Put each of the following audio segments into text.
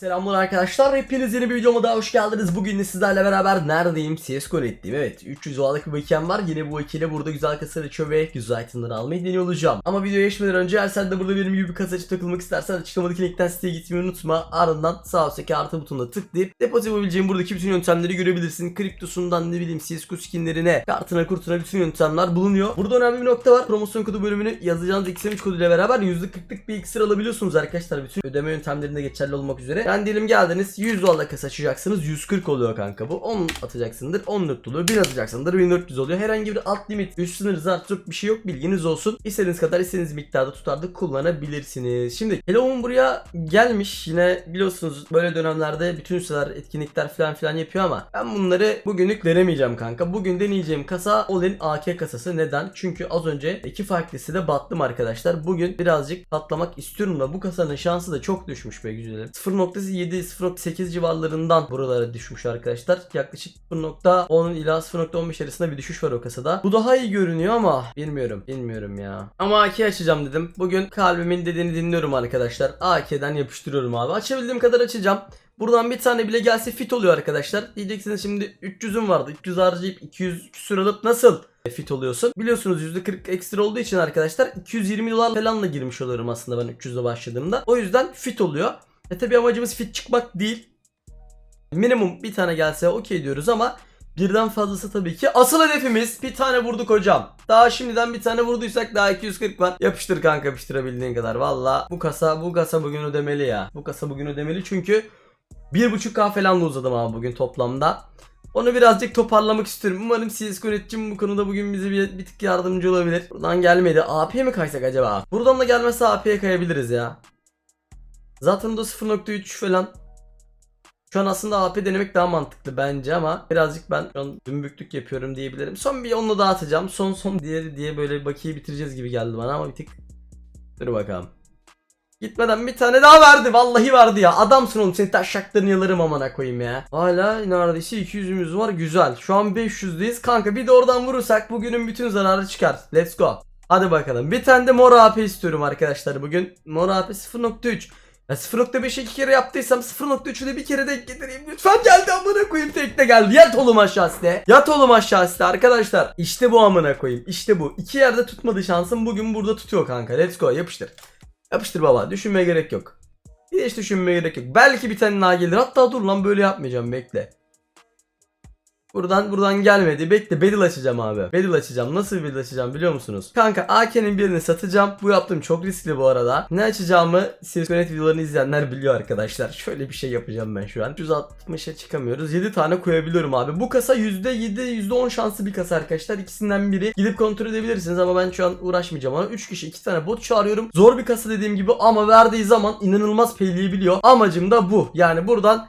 Selamlar arkadaşlar. Hepiniz yeni bir videoma daha hoş geldiniz. Bugün de sizlerle beraber neredeyim? CSGO ettiğim. Evet 300 dolarlık bir bakiyem var. Yine bu ikiyle burada güzel kasa açıyor ve güzel itemleri almayı deniyor olacağım. Ama videoya geçmeden önce eğer sen de burada benim gibi bir kasa takılmak istersen açıklamadaki linkten siteye gitmeyi unutma. Ardından sağ üstteki artı butonuna tıklayıp depozit yapabileceğin buradaki bütün yöntemleri görebilirsin. Kriptosundan ne bileyim CSGO skinlerine, kartına kurtuna bütün yöntemler bulunuyor. Burada önemli bir nokta var. Promosyon kodu bölümünü yazacağınız XM3 koduyla beraber %40'lık bir iksir alabiliyorsunuz arkadaşlar. Bütün ödeme yöntemlerinde geçerli olmak üzere. Yani diyelim geldiniz 100 dolarla kasa açacaksınız 140 oluyor kanka bu. 10 atacaksındır 14 oluyor. 1000 atacaksındır 1400 oluyor. Herhangi bir alt limit, üst sınır, zart yok bir şey yok bilginiz olsun. İstediğiniz kadar istediğiniz miktarda tutarda kullanabilirsiniz. Şimdi Hello'un buraya gelmiş yine biliyorsunuz böyle dönemlerde bütün siteler etkinlikler falan filan yapıyor ama ben bunları bugünlük denemeyeceğim kanka. Bugün deneyeceğim kasa Olin AK kasası. Neden? Çünkü az önce iki farklı sitede battım arkadaşlar. Bugün birazcık patlamak istiyorum da bu kasanın şansı da çok düşmüş be güzelim. 0.7 0.8 civarlarından buralara düşmüş arkadaşlar. Yaklaşık 0.10 ila 0.15 arasında bir düşüş var o kasada. Bu daha iyi görünüyor ama bilmiyorum. Bilmiyorum ya. Ama AK açacağım dedim. Bugün kalbimin dediğini dinliyorum arkadaşlar. AK'den yapıştırıyorum abi. Açabildiğim kadar açacağım. Buradan bir tane bile gelse fit oluyor arkadaşlar. Diyeceksiniz şimdi 300'üm vardı. 300 harcayıp 200 küsür alıp nasıl fit oluyorsun? Biliyorsunuz %40 ekstra olduğu için arkadaşlar 220 dolar falanla girmiş oluyorum aslında ben 300'le başladığımda. O yüzden fit oluyor. E tabi amacımız fit çıkmak değil. Minimum bir tane gelse okey diyoruz ama birden fazlası tabii ki. Asıl hedefimiz bir tane vurduk hocam. Daha şimdiden bir tane vurduysak daha 240 var. Yapıştır kanka yapıştırabildiğin kadar. Valla bu kasa bu kasa bugün ödemeli ya. Bu kasa bugün ödemeli çünkü 1.5k falan da uzadım abi bugün toplamda. Onu birazcık toparlamak istiyorum. Umarım CSGO yöneticim bu konuda bugün bize bir, bir tık yardımcı olabilir. Buradan gelmedi. AP'ye mi kaysak acaba? Buradan da gelmezse AP'ye kayabiliriz ya. Zaten da 0.3 falan. Şu an aslında AP denemek daha mantıklı bence ama birazcık ben şu an dümbüklük yapıyorum diyebilirim. Son bir onunla daha atacağım. Son son diğeri diye böyle bakiyi bitireceğiz gibi geldi bana ama bir tık. Dur bakalım. Gitmeden bir tane daha verdi. Vallahi verdi ya. Adamsın oğlum. Seni taşaklarını yalarım amına koyayım ya. Hala neredeyse 200'ümüz var. Güzel. Şu an 500'deyiz. Kanka bir de oradan vurursak bugünün bütün zararı çıkar. Let's go. Hadi bakalım. Bir tane de mor AP istiyorum arkadaşlar bugün. Mor AP 0.3. Ya 0.5'e iki kere yaptıysam 0.3'ü de bir kere denk getireyim. Lütfen geldi amına koyayım tekte geldi. Yat oğlum aşağı site. Yat oğlum aşağı site arkadaşlar. İşte bu amına koyayım. İşte bu. İki yerde tutmadı şansım. Bugün burada tutuyor kanka. Let's go yapıştır. Yapıştır baba. Düşünmeye gerek yok. Hiç düşünmeye gerek yok. Belki bir tane daha gelir. Hatta dur lan böyle yapmayacağım bekle. Buradan buradan gelmedi. Bekle Battle açacağım abi. Battle açacağım. Nasıl bir Battle açacağım biliyor musunuz? Kanka AK'nin birini satacağım. Bu yaptığım çok riskli bu arada. Ne açacağımı Silkonet videolarını izleyenler biliyor arkadaşlar. Şöyle bir şey yapacağım ben şu an. 160'a çıkamıyoruz. 7 tane koyabiliyorum abi. Bu kasa %7 %10 şanslı bir kasa arkadaşlar. İkisinden biri. Gidip kontrol edebilirsiniz ama ben şu an uğraşmayacağım ona. 3 kişi 2 tane bot çağırıyorum. Zor bir kasa dediğim gibi ama verdiği zaman inanılmaz peyleyebiliyor. Amacım da bu. Yani buradan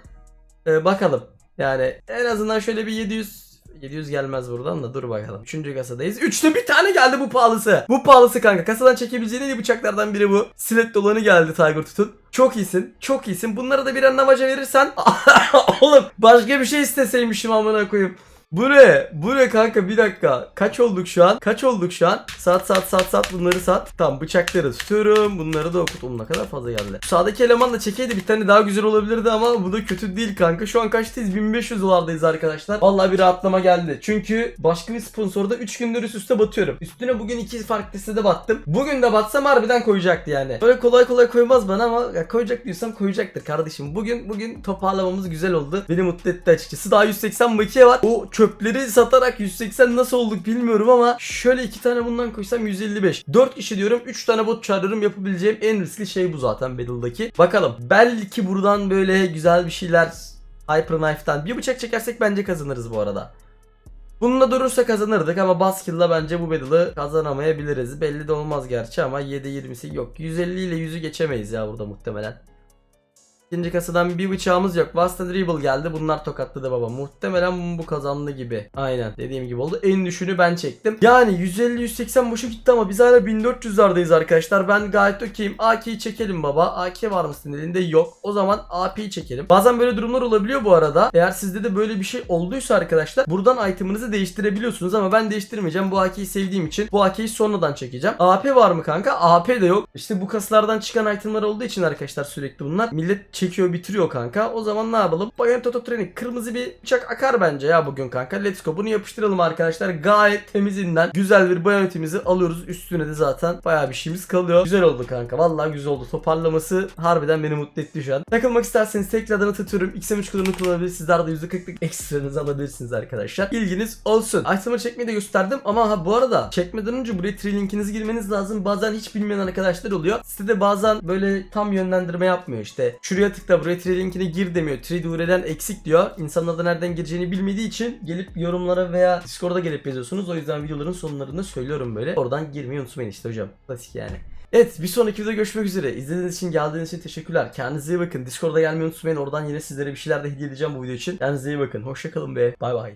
e, bakalım. Yani en azından şöyle bir 700 700 gelmez buradan da dur bakalım. Üçüncü kasadayız. Üçte bir tane geldi bu pahalısı. Bu pahalısı kanka. Kasadan çekebileceğin iyi bıçaklardan biri bu. Silet dolanı geldi Tiger Tutun. Çok iyisin. Çok iyisin. Bunları da bir anlamaca verirsen. Oğlum başka bir şey isteseymişim amına koyayım. Bu ne? Bu ne kanka bir dakika. Kaç olduk şu an? Kaç olduk şu an? Sat sat sat sat bunları sat. Tamam bıçakları tutuyorum. Bunları da okut. Oğlum ne kadar fazla geldi. Sağdaki eleman da çekeydi bir tane daha güzel olabilirdi ama bu da kötü değil kanka. Şu an kaçtayız? 1500 dolardayız arkadaşlar. Vallahi bir rahatlama geldi. Çünkü başka bir sponsorda 3 gündür üst üste batıyorum. Üstüne bugün iki farklı sitede battım. Bugün de batsam harbiden koyacaktı yani. Böyle kolay kolay koymaz bana ama ya koyacak diyorsam koyacaktır kardeşim. Bugün bugün toparlamamız güzel oldu. Beni mutlu etti açıkçası. Daha 180 bakiye var. O çöpleri satarak 180 nasıl olduk bilmiyorum ama şöyle iki tane bundan koysam 155. 4 kişi diyorum 3 tane bot çağırırım yapabileceğim en riskli şey bu zaten Battle'daki. Bakalım belki buradan böyle güzel bir şeyler Hyper Knife'dan bir bıçak çekersek bence kazanırız bu arada. Bununla durursa kazanırdık ama Baskill'la bence bu battle'ı kazanamayabiliriz. Belli de olmaz gerçi ama 7-20'si yok. 150 ile 100'ü geçemeyiz ya burada muhtemelen. İkinci kasadan bir bıçağımız yok. Boston Dribble geldi. Bunlar tokatladı baba. Muhtemelen bu kazandı gibi. Aynen. Dediğim gibi oldu. En düşüğünü ben çektim. Yani 150-180 boşa gitti ama biz hala 1400'lardayız arkadaşlar. Ben gayet okeyim. AK'yi çekelim baba. AK var mısın elinde? Yok. O zaman AP'yi çekelim. Bazen böyle durumlar olabiliyor bu arada. Eğer sizde de böyle bir şey olduysa arkadaşlar buradan itemınızı değiştirebiliyorsunuz ama ben değiştirmeyeceğim. Bu AK'yi sevdiğim için bu AK'yi sonradan çekeceğim. AP var mı kanka? AP de yok. İşte bu kaslardan çıkan itemler olduğu için arkadaşlar sürekli bunlar. Millet çekiyor bitiriyor kanka. O zaman ne yapalım? Bayonet Auto Training kırmızı bir bıçak akar bence ya bugün kanka. Let's go. Bunu yapıştıralım arkadaşlar. Gayet temizinden güzel bir bayonetimizi alıyoruz. Üstüne de zaten bayağı bir şeyimiz kalıyor. Güzel oldu kanka. Vallahi güzel oldu. Toparlaması harbiden beni mutlu etti şu an. Takılmak isterseniz tekrardan atıyorum. XM3 kodunu kullanabilir. Sizler de %40'lık ekstranızı alabilirsiniz arkadaşlar. Bilginiz olsun. Item'ı çekmeyi de gösterdim ama ha bu arada çekmeden önce buraya tree linkinizi girmeniz lazım. Bazen hiç bilmeyen arkadaşlar oluyor. Sitede bazen böyle tam yönlendirme yapmıyor işte. Şuraya tıkla buraya tree linkini gir demiyor. Tree URL'den eksik diyor. İnsanlar da nereden gireceğini bilmediği için gelip yorumlara veya Discord'a gelip yazıyorsunuz. O yüzden videoların sonlarında söylüyorum böyle. Oradan girmeyi unutmayın işte hocam. Klasik yani. Evet bir sonraki videoda görüşmek üzere. İzlediğiniz için geldiğiniz için teşekkürler. Kendinize iyi bakın. Discord'a gelmeyi unutmayın. Oradan yine sizlere bir şeyler de hediye edeceğim bu video için. Kendinize iyi bakın. Hoşçakalın be. Bay bay.